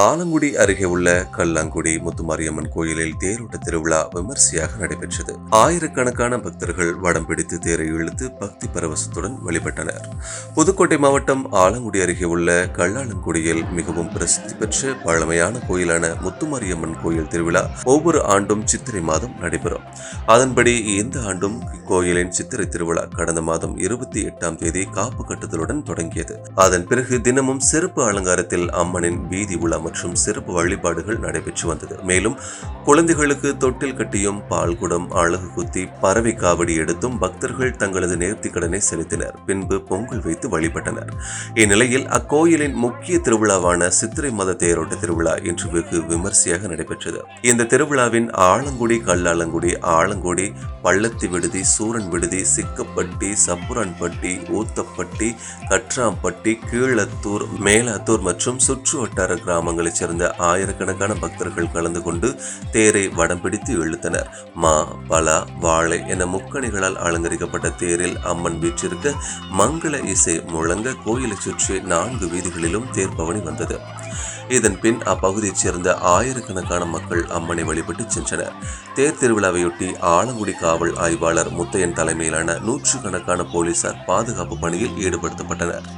ஆலங்குடி அருகே உள்ள கல்லாங்குடி முத்துமாரியம்மன் கோயிலில் தேரோட்ட திருவிழா விமர்சையாக நடைபெற்றது. ஆயிரக்கணக்கான பக்தர்கள் வடம் பிடித்து தேரை இழுத்து பக்தி பரவசத்துடன் வழிபட்டனர். புதுக்கோட்டை மாவட்டம் ஆலங்குடி அருகே உள்ள கல்லாலங்குடியில் மிகவும் பிரசித்தி பெற்ற பழமையான கோயிலான முத்துமாரியம்மன் கோயில் திருவிழா ஒவ்வொரு ஆண்டும் சித்திரை மாதம் நடைபெறும். அதன்படி இந்த ஆண்டும் கோயிலின் சித்திரை திருவிழா கடந்த மாதம் இருபத்தி எட்டாம் தேதி காப்பு கட்டுதலுடன் தொடங்கியது. அதன் பிறகு தினமும் சிறப்பு அலங்காரத்தில் அம்மனின் வீதி உலா மற்றும் சிறப்பு வழிபாடுகள் நடைபெற்று வந்தது. மேலும் குழந்தைகளுக்கு தொட்டில் கட்டியும் பால்குடம் அழகு குத்தி பறவை காவடி எடுத்தும் பக்தர்கள் தங்களது நேர்த்தி கடனை செலுத்தினர். பின்பு பொங்கல் வைத்து வழிபட்டனர். இந்நிலையில் அக்கோயிலின் முக்கிய திருவிழாவான சித்திரை மத தேரோட்ட திருவிழா இன்று வெகு விமர்சையாக நடைபெற்றது. இந்த திருவிழாவின் ஆலங்குடி கல்லாலங்குடி ஆலங்குடி பள்ளத்தி விடுதி சூரன் விடுதி சிக்கப்பட்டி சப்புரன்பட்டி ஊத்தப்பட்டி கற்றாம்பட்டி கீழத்தூர் மேலாத்தூர் மற்றும் சுற்று வட்டார கிராமங்களைச் சேர்ந்த ஆயிரக்கணக்கான பக்தர்கள் கலந்து கொண்டு தேரை வடம் பிடித்து இழுத்தனர். மா பலா வாழை என முக்கணிகளால் அலங்கரிக்கப்பட்ட தேரில் அம்மன் வீற்றிருக்க மங்கள இசை முழங்க கோயிலைச் சுற்றி நான்கு வீதிகளிலும் தேர்பவனி வந்தது. இதன் பின் அப்பகுதியைச் சேர்ந்த ஆயிரக்கணக்கான மக்கள் அம்மனை வழிபட்டு சென்றனர். தேர் திருவிழாவையொட்டி ஆலங்குடி காவல் ஆய்வாளர் முத்தையன் தலைமையிலான நூற்றுக்கணக்கான போலீசார் பாதுகாப்பு பணியில் ஈடுபடுத்தப்பட்டனர்.